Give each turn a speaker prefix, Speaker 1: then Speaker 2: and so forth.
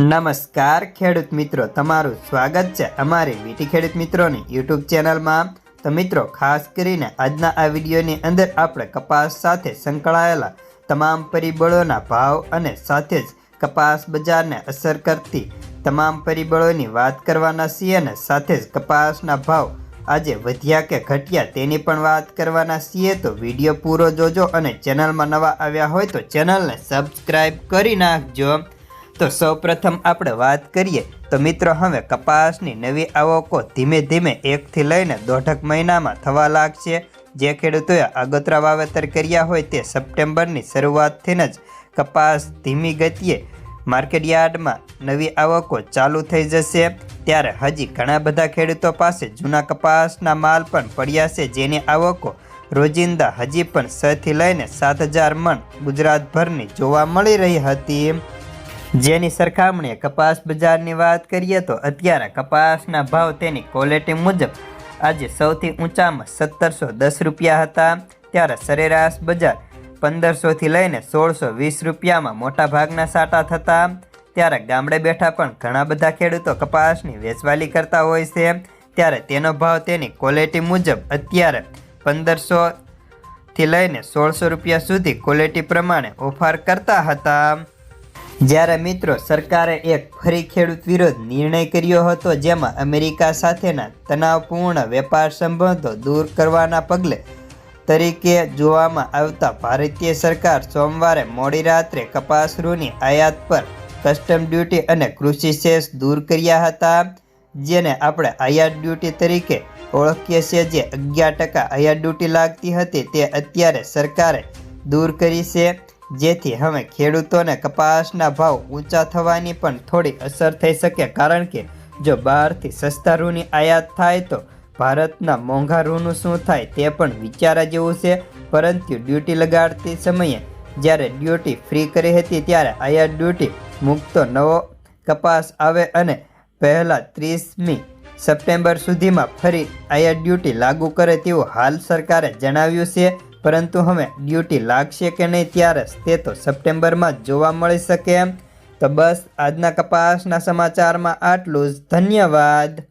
Speaker 1: નમસ્કાર, ખેડૂત મિત્રો. તમારું સ્વાગત છે અમારી વીટી ખેડૂત મિત્રોની યુટ્યુબ ચેનલમાં. તો મિત્રો, ખાસ કરીને આજના આ વિડીયોની અંદર આપણે કપાસ સાથે સંકળાયેલા તમામ પરિબળોના ભાવ અને સાથે જ કપાસ બજારને અસર કરતી તમામ પરિબળોની વાત કરવાના છીએ અને સાથે જ કપાસના ભાવ આજે વધ્યા કે ઘટ્યા તેની પણ વાત કરવાના છીએ. તો વીડિયો પૂરો જોજો અને ચેનલમાં નવા આવ્યા હોય તો ચેનલને સબસ્ક્રાઈબ કરી નાખજો. તો સૌપ્રથમ આપણે વાત કરીએ. તો મિત્રો, હવે કપાસની નવી આવકો ધીમે ધીમે એકથી લઈને દોઢક મહિનામાં થવા લાગશે. જે ખેડૂતોએ આગોતરા વાવેતર કર્યા હોય તે સપ્ટેમ્બરની શરૂઆતથી જ કપાસ ધીમી ગતિએ માર્કેટ યાર્ડમાં નવી આવકો ચાલુ થઈ જશે. ત્યારે હજી ઘણા બધા ખેડૂતો પાસે જૂના કપાસના માલ પણ પડ્યા છે. જેની આવકો રોજિંદા હજી પણ છથી લઈને સાત હજાર મણ ગુજરાતભરની જોવા મળી રહી હતી. જેની સરખામણીએ કપાસ બજારની વાત કરીએ તો અત્યારે કપાસના ભાવ તેની ક્વોલિટી મુજબ આજે સૌથી ઊંચામાં સત્તરસો દસ રૂપિયા હતા. ત્યારે સરેરાશ બજાર પંદરસોથી લઈને સોળસો વીસ રૂપિયામાં મોટાભાગના સાટા થતા. ત્યારે ગામડે બેઠા પણ ઘણા બધા ખેડૂતો કપાસની વેચવાલી કરતા હોય છે. ત્યારે તેનો ભાવ તેની ક્વોલિટી મુજબ અત્યારે પંદરસોથી લઈને સોળસો રૂપિયા સુધી ક્વોલિટી પ્રમાણે ઓફર કરતા હતા. જ્યારે મિત્રો સરકારે એક ફરી ખેડૂત વિરોધ નિર્ણય કર્યો હતો, જેમાં અમેરિકા સાથેના તણાવપૂર્ણ વેપાર સંબંધો દૂર કરવાના પગલે તરીકે જોવામાં આવતા ભારતીય સરકાર સોમવારે મોડી રાત્રે કપાસ રૂની આયાત પર કસ્ટમ ડ્યુટી અને કૃષિ સેસ દૂર કર્યા હતા, જેને આપણે આયાત ડ્યુટી તરીકે ઓળખીએ છીએ. જે અગિયાર ટકા આયાત ડ્યુટી લાગતી હતી તે અત્યારે સરકારે દૂર કરી છે. જેથી હવે ખેડૂતોને કપાસના ભાવ ઊંચા થવાની પણ થોડી અસર થઈ શકે. કારણ કે જો બહારથી સસ્તા રૂની આયાત થાય તો ભારતના મોંઘા રૂનું શું થાય તે પણ વિચારા જેવું છે. પરંતુ ડ્યુટી લગાડતી સમયે જ્યારે ડ્યુટી ફ્રી કરી હતી ત્યારે આયાત ડ્યુટી મૂકતો નવો કપાસ આવે અને પહેલાં ત્રીસમી સપ્ટેમ્બર સુધીમાં ફરી આયાત ડ્યુટી લાગુ કરે તેવું હાલ સરકારે જણાવ્યું છે. પરંતુ હવે ડ્યુટી લાગશે કે નહીં ત્યારે તે તો સપ્ટેમ્બરમાં જોવા મળી શકે એમ. તો બસ, આજના કપાસના સમાચારમાં આટલું જ. ધન્યવાદ.